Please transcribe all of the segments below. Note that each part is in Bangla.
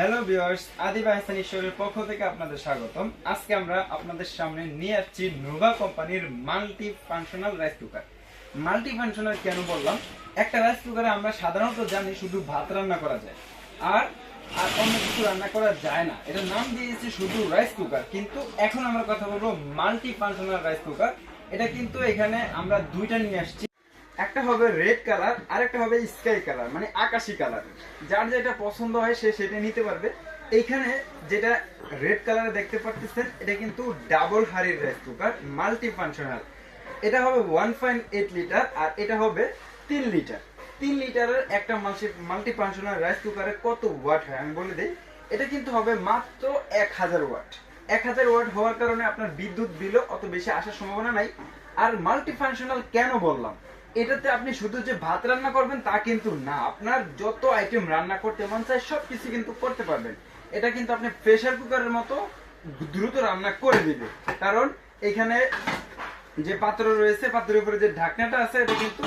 হ্যালো ভিউয়ার্স আদিবা হাসান ঈশ্বরের পক্ষ থেকে আপনাদের স্বাগতম। আজকে আমরা আপনাদের সামনে নিয়ে আসছি নোভা কোম্পানির multi functional rice cooker multi functional কেন বললাম? একটা রাইস কুকারে আমরা সাধারণত জানি শুধু ভাত রান্না করা যায়। আর আর অন্য কিছু রান্না করা যায় না। এটার নাম দিয়েছি শুধু রাইস কুকার কিন্তু এখন আমরা কথা বলব মাল্টি ফাংশনাল রাইস কুকার এটা কিন্তু এখানে আমরা দুইটা নিয়ে আসছি। একটা হবে রেড কালার আর একটা হবে স্কাই কালার মানে আকাশি কালার যার যেটা পছন্দ হয় সে সেটা নিতে পারবে। এইখানে যেটা রেড কালারে দেখতে পাচ্ছেন এটা কিন্তু ডাবল হাড়ির রাইস কুকার মাল্টি ফাংশনাল এটা হবে ওয়ান পয়েন্ট এইট লিটার আর এটা হবে তিন লিটার তিন লিটারের একটা মাল্টি ফাংশনাল রাইস কুকারে কত ওয়াট হয় আমি বলে দিই। এটা কিন্তু হবে মাত্র এক হাজার ওয়াট এক হাজার ওয়াট হওয়ার কারণে আপনার বিদ্যুৎ বিলও অত বেশি আসার সম্ভাবনা নাই। আর মাল্টি ফাংশনাল কেন বললাম? এটাতে আপনি শুধু যে ভাত রান্না করবেন তা কিন্তু না। আপনার যত আইটেম রান্না করতে মন চায় সব কিছু কিন্তু করতে পারবেন। এটা কিন্তু আপনি প্রেসার কুকারের মতো দ্রুত রান্না করে দিবে। কারণ এখানে যে পাত্র রয়েছে, পাত্রের উপরে যে ঢাকনাটা আছে, এটা কিন্তু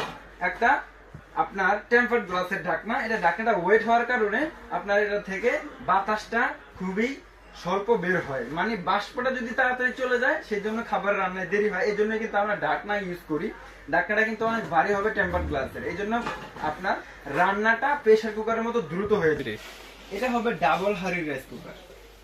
একটা আপনার টেম্পার্ড গ্লাসের ঢাকনা। এটা ঢাকনাটা ওয়েট হওয়ার কারণে আপনার এটা থেকে বাতাসটা খুবই স্বল্প বের হয়। মানে বাষ্পটা যদি তাড়াতাড়ি চলে যায় সেই জন্য খাবার রান্নায় দেরি হয়। এই জন্য কিন্তু আমরা ঢাকনা ইউজ করি। ডাকনাটা কিন্তু অনেক ভারী হবে টেম্পার গ্লাসের এই জন্য আপনার রান্নাটা প্রেসার কুকারের মতো দ্রুত হয়ে যায় এটা হবে ডাবল হাড়ির রাইস কুকার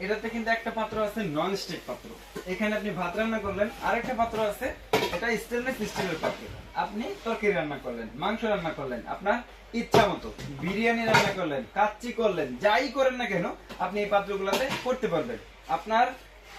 এটাতে কিন্তু একটা পাত্র আছে নন স্টিক পাত্র। এখানে আপনি ভাত রান্না করলেন, আরেকটা পাত্র আছে, এটা স্টেনলেস স্টিলের পাত্র। আপনি তরকারি রান্না করলেন, মাংস রান্না করলেন, আপনার ইচ্ছা মতো বিরিয়ানি রান্না করলেন, কাচ্চি করলেন, যাই করেন না কেন, আপনি এই পাত্রগুলোতে করতে পারবেন। আপনার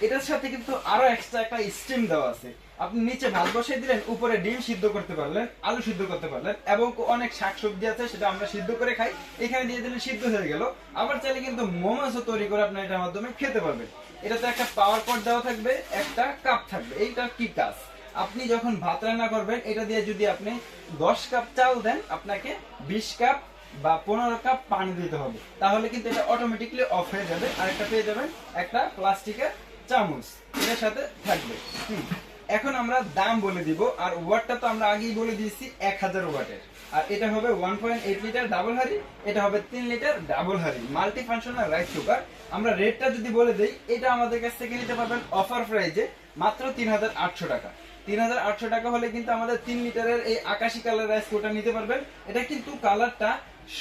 এটার সাথে কিন্তু আরও এক্সট্রা একটা স্টিম দেওয়া আছে। আপনি নিচে ভাত বসিয়ে দিলেন, উপরে ডিম সিদ্ধ করতে পারলেন, আলু সিদ্ধ করতে পারলেন, এবং অনেক শাকসবজি আছে, সেটা আমরা সিদ্ধ করে খাই। এখানে দিয়ে দিলে সিদ্ধ হয়ে গেল। আবার চাইলে কিন্তু মোমোসও তৈরি করে আপনি এটার মাধ্যমে খেতে পারবেন। এটাতে একটা পাওয়ার পট দেওয়া থাকবে, একটা কাপ থাকবে। এইটা কি কাজ? আপনি যখন ভাত রান্না করবেন, এটা দিয়ে যদি আপনি দশ কাপ চাল দেন, আপনাকে বিশ কাপ বা পনেরো কাপ পানি দিতে হবে। তাহলে কিন্তু এটা অটোমেটিকলি অফ হয়ে যাবে। আর একটা পেয়ে যাবেন একটা প্লাস্টিকের চামচ। এটার সাথে থাকবে। হুম। এখন আমরা দাম বলে দিব, আর ওয়াটটা তো আমরা আগেই বলে দিয়েছি এক হাজার ওয়াটের। আর এটা হবে one point eight litre double হারি এটা হবে তিন লিটার ডাবল হারি মাল্টি ফাংশনাল রাইস কুকার আমরা রেটটা যদি বলে দিই, এটা আমাদের কাছ থেকে নিতে পারবেন অফার প্রাইজে মাত্র তিন হাজার আটশো টাকা। তিন হাজার আটশো টাকা হলে কিন্তু আমাদের তিন লিটারের এই আকাশি কালার রাইস কুকার নিতে পারবেন। এটা কিন্তু কালারটা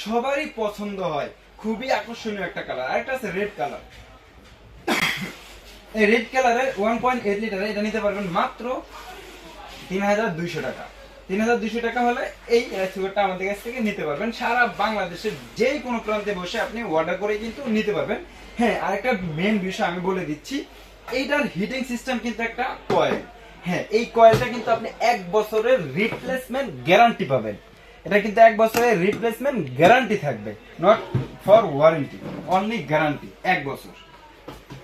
সবারই পছন্দ হয়। খুবই আকর্ষণীয় একটা কালার আরেকটা আছে রেড কালার এই রেড কালারের ওয়ান পয়েন্ট এইট লিটার এটা নিতে পারবেন মাত্র তিন হাজার দুইশো টাকা। তিন হাজার দুইশো টাকা হলে এই রাইস আমাদের কাছ থেকে নিতে পারবেন। সারা বাংলাদেশের যে কোনো প্রান্তে বসে আপনি অর্ডার করে কিন্তু নিতে পারবেন। হ্যাঁ আরেকটা মেন বিষয় আমি বলে দিচ্ছি, এইটার হিটিং সিস্টেম কিন্তু একটা কয়েল হ্যাঁ এই কয়েলটা কিন্তু আপনি এক বছরের রিপ্লেসমেন্ট গ্যারান্টি পাবেন। এটা কিন্তু এক বছরের রিপ্লেসমেন্ট গ্যারান্টি থাকবে not for warranty only guarantee এক বছর।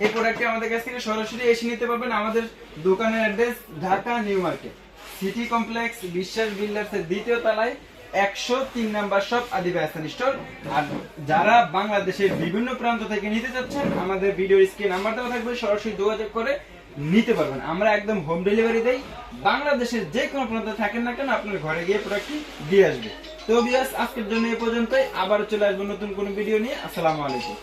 এই প্রোডাক্টটি আমাদের কাছ থেকে সরাসরি এসে নিতে পারবেন আমাদের দোকানের address Dhaka new market city complex Biswas builders এর দ্বিতীয় তলায় একশো তিন নাম্বার শপ আদিবাসী স্টোর আর যারা বাংলাদেশের বিভিন্ন প্রান্ত থেকে নিতে চাচ্ছেন, আমাদের ভিডিও স্ক্রিন নাম্বার দেওয়া থাকবে, সরাসরি যোগাযোগ করে নিতে পারবেন। আমরা একদম হোম ডেলিভারি দেই। বাংলাদেশের যে কোনো প্রান্তে থাকেন না কেন, আপনার ঘরে গিয়ে প্রোডাক্টটি দিয়ে আসবে। তো বিয়াস আজকের জন্য এ পর্যন্তই। আবার চলে আসব নতুন কোনো ভিডিও নিয়ে। আসসালামু আলাইকুম।